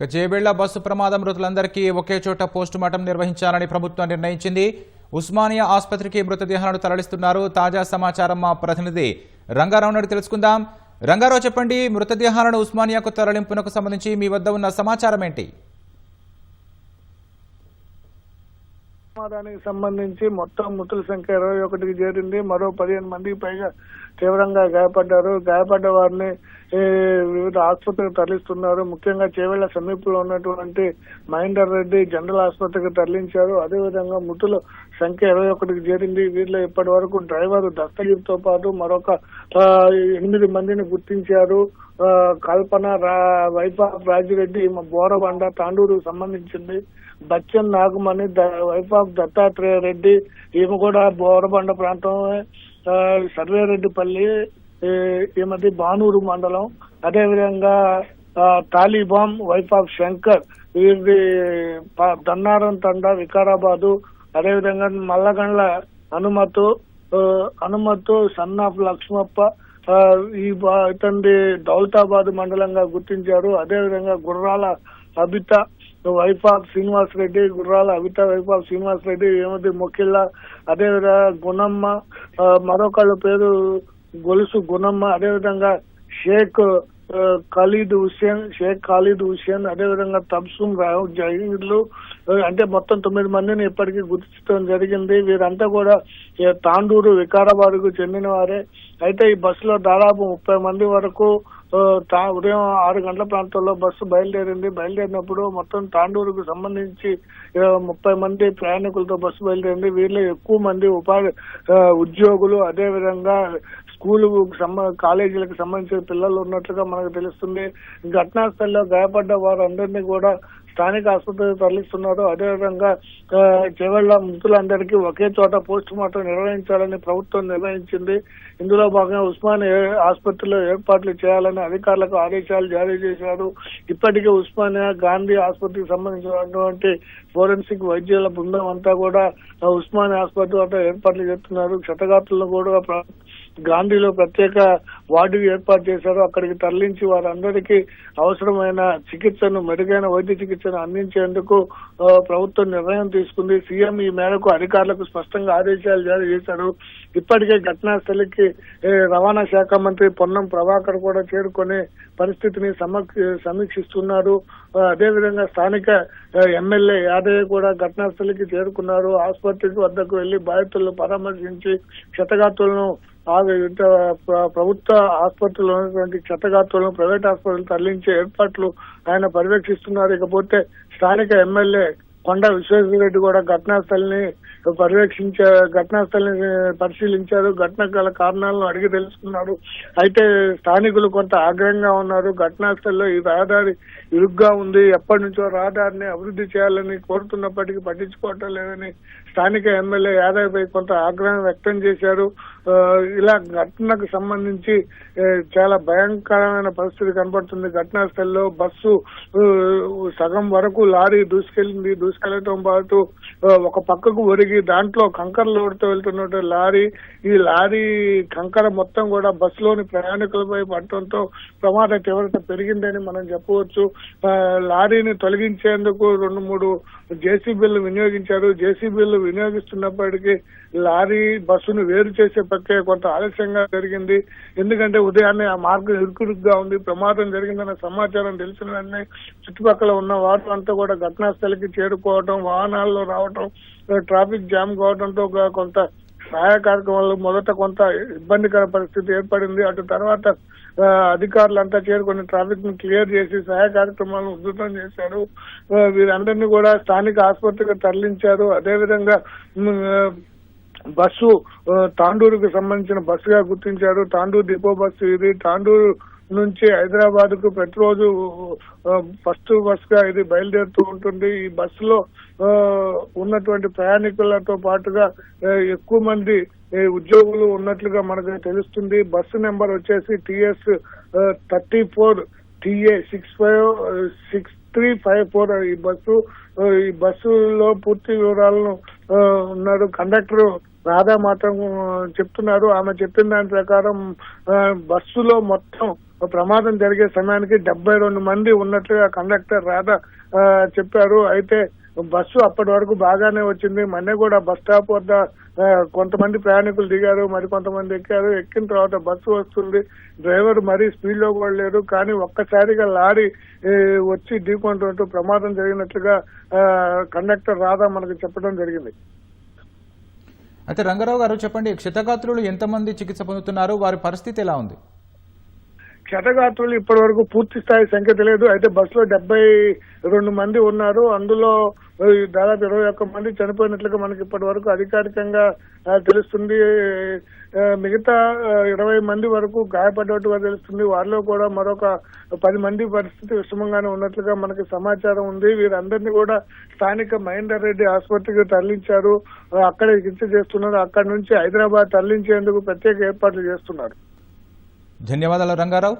ఇక చేబెళ్ళ బస్సు ప్రమాదం మృతులందరికీ ఒకే చోట పోస్టుమార్టం నిర్వహించాలని ప్రభుత్వం నిర్ణయించింది. ఉస్మానియా ఆసుపత్రికి మృతదేహాలను తరలిస్తున్నారు. తాజా సమాచారం మా ప్రతినిధి రంగారావు తెలుసుకుందాం. రంగారావు చెప్పండి మృతదేహాలను ఉస్మానియాకు తరలింపునకు సంబంధించి మీ వద్ద ఉన్న సమాచారం ఏంటి? ప్రమాదానికి సంబంధించి మొత్తం మృతుల సంఖ్య ఇరవై ఒకటికి చేరింది. మరో పదిహేను మందికి పైగా తీవ్రంగా గాయపడ్డారు. గాయపడ్డ వారిని వివిధ ఆసుపత్రికి తరలిస్తున్నారు. ముఖ్యంగా చేవేళ్ళ సమీపంలో ఉన్నటువంటి మహేందర్ రెడ్డి జనరల్ ఆసుపత్రికి తరలించారు. అదేవిధంగా మృతుల సంఖ్య ఇరవై ఒకటికి చేరింది. వీరిలో ఇప్పటి వరకు డ్రైవర్ దస్తగిరితో పాటు మరొక ఎనిమిది మందిని గుర్తించారు. కల్పన రా- రాజిరెడ్డి బోరబండ తాండూరుకు సంబంధించింది. Bachchan Nagamani the- wife of Dattatreya Reddy ఈమె కూడా బోరబండ ప్రాంతం సర్వేరెడ్డిపల్లి ఈ మధ్య బానూరు మండలం. అదేవిధంగా తాలిబామ్ వైపాప్ వైఫ్ ఆఫ్ శంకర్ వీరిది దన్నారం తండ వికారాబాదు అదేవిధంగా మల్లగండ్ల హనుమతు హనుమతు సన్ ఆఫ్ లక్ష్మప్ప ఈ బా- దౌలతాబాద్ మండలంగా గుర్తించారు. అదేవిధంగా గుర్రాల అబిత వైఫ్ శ్రీనివాస్ రెడ్డి గుర్రాల అబిత వైఫ్ శ్రీనివాస్ రెడ్డి ఏమది మొక్కిళ్ళ అదేవిధంగా గుణమ్మ మరొకళ్ళ పేరు గొలుసు గుణమ్మ అదేవిధంగా షేక్ ఖాళీద్ ఖలీద్ హుస్సేన్ షేక్ ఖాళీద్ హుస్సేన్ అదేవిధంగా తబ్సుమ్ రావు అంటే మొత్తం తొమ్మిది మందిని ఇప్పటికీ గుర్తించడం జరిగింది. వీరంతా కూడా తాండూరు వికారాబాద్కు చెందిన వారే. అయితే ఈ బస్సులో దాదాపు ముప్పై మంది వరకు తా- ఉదయం ఆరు గంటల ప్రాంతంలో బస్సు బయలుదేరింది. బయలుదేరినప్పుడు మొత్తం తాండూరుకు సంబంధించి ముప్పై మంది ప్రయాణికులతో బస్సు బయలుదేరింది. వీరిలో ఎక్కువ మంది ఉపాధి ఉద్యోగులు అదేవిధంగా స్కూలు కాలేజీలకు సంబంధించిన పిల్లలు ఉన్నట్లుగా మనకు తెలుస్తుంది. ఘటనాస్థలిలో గాయపడ్డ వారందరినీ కూడా స్థానిక ఆసుపత్రికి తరలిస్తున్నారు. అదేవిధంగా ఆ, చివరిలో మృతులందరికీ ఒకే చోట పోస్ట్ మార్టం నిర్వహించాలని ప్రభుత్వం నిర్ణయించింది. ఇందులో భాగంగా ఉస్మాన్ ఆసుపత్రిలో ఏర్పాట్లు చేయాలని అధికారులకు ఆదేశాలు జారీ చేశారు. ఇప్పటికే ఉస్మానియా గాంధీ ఆసుపత్రికి సంబంధించినటువంటి ఫోరెన్సిక్ వైద్యుల బృందం అంతా కూడా ఆ, ఉస్మానియా ఆసుపత్రి వద్ద ఏర్పాట్లు చేస్తున్నారు. క్షతగాత్రులను కూడా గాంధీలో ప్రత్యేక వార్డు ఏర్పాటు చేశారు అక్కడికి తరలించి వారందరికీ అవసరమైన చికిత్సను మెరుగైన వైద్య చికిత్సను అందించేందుకు ప్రభుత్వం నిర్ణయం తీసుకుంది. సీఎం ఈ మేరకు అధికారులకు స్పష్టంగా ఆదేశాలు జారీ చేశారు. ఇప్పటికే ఘటనాస్థలికి రవాణా శాఖ మంత్రి పొన్నం ప్రభాకర్ కూడా చేరుకొని పరిస్థితిని సమీక్షిస్తున్నారు. అదేవిధంగా స్థానిక ఎమ్మెల్యే యాదయ్య కూడా ఘటనా స్థలికి చేరుకున్నారు. ఆసుపత్రికి వద్దకు వెళ్ళి బాధితులను పరామర్శించి క్షతగాతులను ఆ ప్రభుత్వ ఆసుపత్రిలో ఉన్నటువంటి క్షతగాతులను ప్రైవేట్ ఆసుపత్రులు తరలించే ఏర్పాట్లు ఆయన పర్యవేక్షిస్తున్నారు. ఇకపోతే స్థానిక ఎమ్మెల్యే కొండ విశ్వేశ్వరరెడ్డి కూడా ఘటనా స్థలిని పర్యవేక్షించే ఘటనా స్థలిని పరిశీలించారు. ఘటన గల కారణాలను అడిగి తెలుసుకున్నారు. అయితే స్థానికులు కొంత ఆగ్రహంగా ఉన్నారు. ఘటనా స్థలిలో ఈ రహదారి ఇరుగ్గా ఉంది. ఎప్పటి నుంచో రహదారిని అభివృద్ధి చేయాలని కోరుతున్నప్పటికీ పట్టించుకోవటం లేదని స్థానిక ఎమ్మెల్యే యాదవ్పై కొంత ఆగ్రహం వ్యక్తం చేశారు. ఇలా ఘటనకు సంబంధించి చాలా భయంకరమైన పరిస్థితి కనబడుతుంది. ఘటనా స్థలిలో బస్సు సగం వరకు లారీ దూసుకెళ్ళింది. దూసుకెళ్ళటం పాటు ఒక పక్కకు ఒరిగి దాంట్లో కంకర లోడుతో వెళ్తున్న లారీ ఈ లారీ కంకర మొత్తం కూడా బస్సులోని ప్రయాణికులపై పడటంతో ప్రమాద తీవ్రత పెరిగిందని మనం చెప్పవచ్చు. లారీని తొలగించేందుకు రెండు మూడు జేసీబీలు వినియోగించారు. జేసీబీలు వినియోగిస్తున్నప్పటికీ లారీ బస్సును వేరు చేసే ప్రక్రియ కొంత ఆలస్యంగా జరిగింది. ఎందుకంటే ఉదయాన్నే ఆ మార్గం ఇరుకురుగ్గా ఉంది. ప్రమాదం జరిగిందన్న సమాచారం తెలిసిన వెంటనే చుట్టుపక్కల ఉన్న వారు అంతా కూడా ఘటనా స్థలికి చేరుకోవడం వాహనాల్లో రావటం ట్రాఫిక్ జామ్ కావడంతో కొంత సహాయ కార్యక్రమాలు మొదట కొంత ఇబ్బందికర పరిస్థితి ఏర్పడింది. అటు తర్వాత అధికారులంతా చేరుకొని ట్రాఫిక్ను క్లియర్ చేసి సహాయ కార్యక్రమాలను ఉధృతం చేశారు. వీరందరినీ కూడా స్థానిక ఆసుపత్రికి తరలించారు. అదేవిధంగా బస్సు తాండూరుకు సంబంధించిన బస్సుగా గుర్తించారు. తాండూరు డిపో బస్సు ఇది. తాండూరు నుంచి హైదరాబాద్కు ప్రతిరోజు ఫస్ట్ బస్గా ఇది బయలుదేరుతూ ఉంటుంది. ఈ బస్సులో ఉన్నటువంటి ప్రయాణికులతో పాటుగా ఎక్కువ మంది ఉద్యోగులు ఉన్నట్లుగా మనకు తెలుస్తుంది. బస్సు నెంబర్ వచ్చేసి TS thirty four TA six five six three five four ఈ బస్సు. ఈ బస్సులో పూర్తి వివరాలను ఉన్నారు. కండక్టర్ రాధా మాత్రం చెప్తున్నారు ఆమె చెప్పిన దాని ప్రకారం బస్సులో మొత్తం ప్రమాదం జరిగే సమయానికి డెబ్బై రెండు మంది ఉన్నట్లుగా కండక్టర్ రాధా చెప్పారు. అయితే బస్సు అప్పటి వరకు బాగానే వచ్చింది. మొన్న కూడా బస్ స్టాప్ వద్ద కొంతమంది ప్రయాణికులు దిగారు. మరి కొంతమంది ఎక్కారు. ఎక్కిన తర్వాత బస్సు వస్తుంది. డ్రైవర్ మరీ స్పీడ్లో కూడా లేరు. కానీ ఒక్కసారిగా లారీ వచ్చి ఢీకొంటుంటూ ప్రమాదం జరిగినట్లుగా కండక్టర్ రాధా మనకు చెప్పడం జరిగింది. అయితే రంగారావు గారు చెప్పండి క్షతగాత్రులు ఎంతమంది చికిత్స పొందుతున్నారు వారి పరిస్థితి ఎలా ఉంది? క్షతగాత్రులు ఇప్పటి వరకు పూర్తి స్థాయి సంఖ్య తెలియదు. అయితే బస్సులో డెబ్బై రెండు మంది ఉన్నారు. అందులో దాదాపు ఇరవై ఒక్క మంది చనిపోయినట్లుగా మనకి ఇప్పటి వరకు అధికారికంగా తెలుస్తుంది. మిగతా ఇరవై మంది వరకు గాయపడ్డట్టుగా తెలుస్తుంది. వారిలో కూడా మరొక పది మంది పరిస్థితి విషమంగానే ఉన్నట్లుగా మనకి సమాచారం ఉంది. వీరందరినీ కూడా స్థానిక మహేందర్ రెడ్డి ఆసుపత్రికి తరలించారు. అక్కడ చికిత్స చేస్తున్నారు. అక్కడి నుంచి హైదరాబాద్ తరలించేందుకు ప్రత్యేక ఏర్పాట్లు చేస్తున్నారు. ధన్యవాదాలు రంగారావు.